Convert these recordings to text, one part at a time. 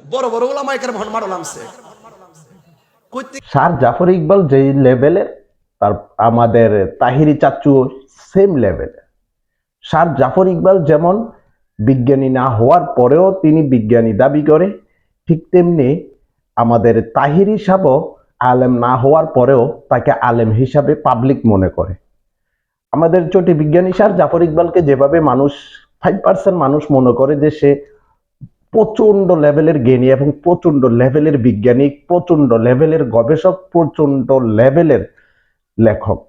বড় বড় von sir Zafar Iqbal যেই লেভেলের তার আমাদের তাহিরি চাচু সেম স্যার জাফর ইকবাল যেমন বিজ্ঞানী না হওয়ার পরেও তিনি বিজ্ঞানী দাবি করে, ঠিক তেমনি আমাদের তাহিরি সাহেবও আলেম না হওয়ার পরেও তাকে আলেম হিসাবে পাবলিক মনে করে। আমাদের চটি বিজ্ঞানী স্যার জাফর ইকবালকে যেভাবে মানুষ ফাইভ পার্সেন্ট মানুষ মনে করে যে সে প্রচণ্ড লেভেলের জ্ঞানী এবং প্রচণ্ড লেভেলের বিজ্ঞানী প্রচণ্ড লেভেলের গবেষক প্রচণ্ড লেভেলের লেখক।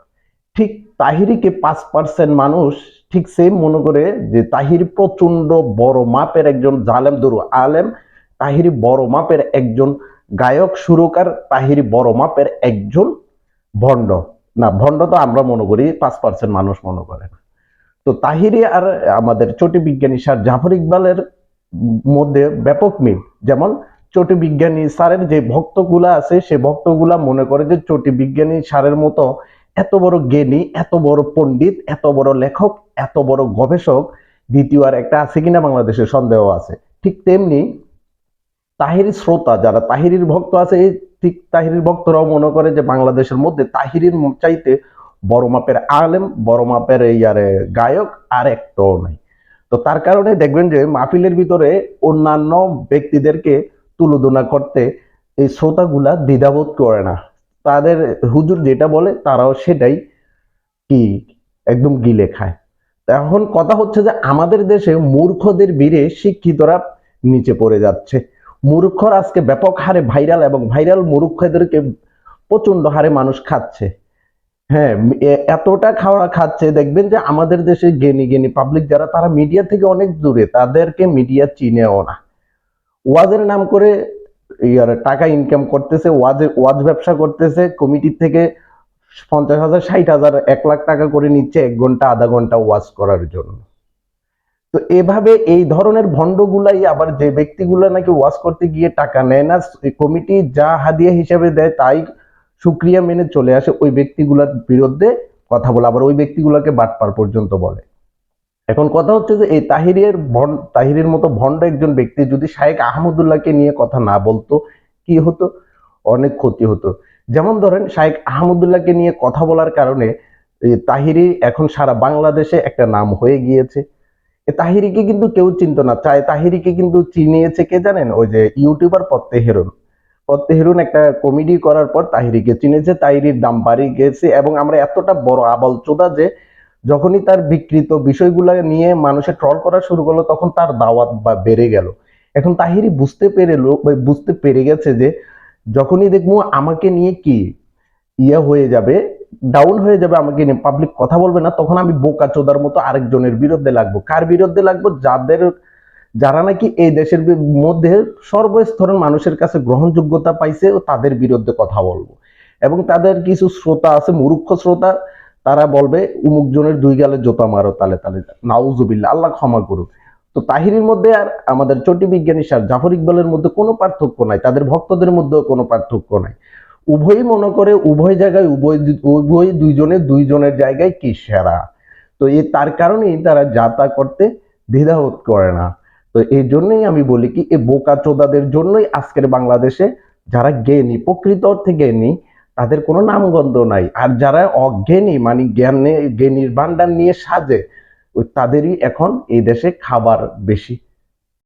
ঠিক তাহিরিকে পাঁচ পার্সেন্ট মানুষ ঠিক সেম মনে করে যে তাহির প্রচণ্ড বড় মাপের একজন জালেম দুরু আলেম, তাহিরি বড় মাপের একজন গায়ক, সুরকার, তাহিরি বড় মাপের একজন ভণ্ড। না, ভণ্ড তো আমরা মনে করি, পাঁচ পার্সেন্ট মানুষ মনে করে তো তাহিরি আর আমাদের চটি বিজ্ঞানী স্যার জাফর ইকবালের মধ্যে ব্যাপক মিল। যেমন চটি বিজ্ঞানী স্যারের যে ভক্তগুলা আছে, সে ভক্তগুলা মনে করে যে চটি বিজ্ঞানী স্যারের মতো এত বড় জ্ঞানী, এত বড় পণ্ডিত, এত বড় লেখক, এত বড় গবেষক, দ্বিতীয় আর একটা আছে কিনা বাংলাদেশে সন্দেহ আছে। ঠিক তেমনি তাহিরি শ্রোতা, যারা তাহিরির ভক্ত আছে, এই ঠিক তাহিরির ভক্তরাও মনে করে যে বাংলাদেশের মধ্যে তাহিরির চাইতে বড় মাপের আলেম, বড় মাপের এই আরে গায়ক আর একটাও নাই। তো তার কারণে দেখবেন যে মাহফিলের ভিতরে অন্যান্য ব্যক্তিদেরকে তুলোধনা করতে এই শ্রোতাগুলা দ্বিধাবোধ করে না। তাদের হুজুর যেটা বলে তারাও সেটাই কি একদম গিলে খায়। এখন কথা হচ্ছে যে আমাদের দেশে মূর্খদের বীরে শিক্ষিতরা নিচে পড়ে যাচ্ছে। মূর্খর আজকে ব্যাপক হারে ভাইরাল এবং ভাইরাল মূর্খদেরকে প্রচণ্ড হারে মানুষ খাচ্ছে। হ্যাঁ এতটা খাওয়া খাচ্ছে, দেখবেন যে আমাদের দেশে জ্ঞানী জ্ঞানী পাবলিক যারা, তারা মিডিয়া থেকে অনেক দূরে, তাদেরকে মিডিয়া চিনেও না। ওয়াজের নাম করে টাকা ইনকাম করতেছে, ওয়াজে, ওয়াজ ব্যবসা করতেছে কমিটি থেকে পঞ্চাশ হাজার, ষাট হাজার, এক লাখ টাকা করে নিচ্ছে এক ঘণ্টা, আধা ঘণ্টা ওয়াজ করার জন্য। তো এভাবে এই ধরনের ভণ্ডগুলাই আবার যে ব্যক্তিগুলো নাকি ওয়াজ করতে গিয়ে টাকা নেয় না কমিটি যা হাদিয়া হিসেবে দেয়, তাই সুক্রিয়া মেনে চলে আসে ওই ব্যক্তিগুলোর বিরুদ্ধে কথা বলে। আবার ওই ব্যক্তিগুলোকে বাটপার পর্যন্ত বলে। এখন কথা হচ্ছে যে, এই তাহিরের তাহিরের মতো ভণ্ড একজন ব্যক্তি যদি শাহেক আহমদুল্লাহকে নিয়ে কথা না বলতো, কি হতো? অনেক ক্ষতি হতো। যেমন ধরেন শাহেক আহমদুল্লাহকে নিয়ে কথা বলার কারণে তাহিরি এখন সারা বাংলাদেশে একটা নাম হয়ে গিয়েছে। এ তাহিরিকে কিন্তু কেউ চিনতো না। চাই তাহিরিকে কিন্তু চিনিয়েছে কে জানেন? ওই যে ইউটিউবার পত্তে হেরুন। পত্তে হেরুন একটা কমেডি করার পর তাহিরিকে চিনেছে। তাহিরির দাম বাড়ি গেছে এবং আমরা এতটা বড় আবল চোদা যে যখনই তার বিকৃত বিষয়গুলো নিয়ে মানুষে ট্রল করা শুরু করল, তখন তার দাওয়াত বা বেড়ে গেল। এখন তাহিরি বুঝতে পেরে বুঝতে পেরে গেছে যে যখনই দেখব আমাকে নিয়ে কি ইয়ে হয়ে যাবে ডাউন হয়ে যাবে, আমাকে নিয়ে পাবলিক কথা বলবে না, তখন আমি বোকা চোদার মতো আরেকজনের বিরুদ্ধে লাগবো। কার বিরুদ্ধে লাগবো? যাদের যারা নাকি এই দেশের মধ্যে সর্বস্তরের মানুষের কাছে গ্রহণযোগ্যতা পাইছে ও তাদের বিরুদ্ধে কথা বলব। এবং তাদের কিছু শ্রোতা আছে মূর্খ শ্রোতা, তারা বলবে, উমুক জনের দুই গালে জোতা মারো তালে তালে নাউজুবিল্লা আল্লাহ ক্ষমা করুক। তো তাহিরির মধ্যে আর আমাদের চটি বিজ্ঞানী স্যার জাফর ইকবালের মধ্যে কোনো পার্থক্য নাই, তাদের ভক্তদের মধ্যেও কোনো পার্থক্য নাই। উভয়ই মনে করে উভয় জায়গায় উভয় উভয় দুইজনে দুইজনের জায়গায় কি সেরা? তো এ তার কারণেই তারা যাতা করতে দ্বিধাবোধ করে না। তো এই জন্যই আমি বলি কি, এই বোকা চোদাদের জন্যই আজকের বাংলাদেশে যারা জ্ঞানী, প্রকৃত অর্থে জ্ঞানী, তাদের কোনো নামগন্ধ নাই। আর যারা অজ্ঞানী মানে জ্ঞানে, জ্ঞানীর ভান্ডার নিয়ে সাজে, ওই তাদেরই এখন এই দেশে খাবার বেশি।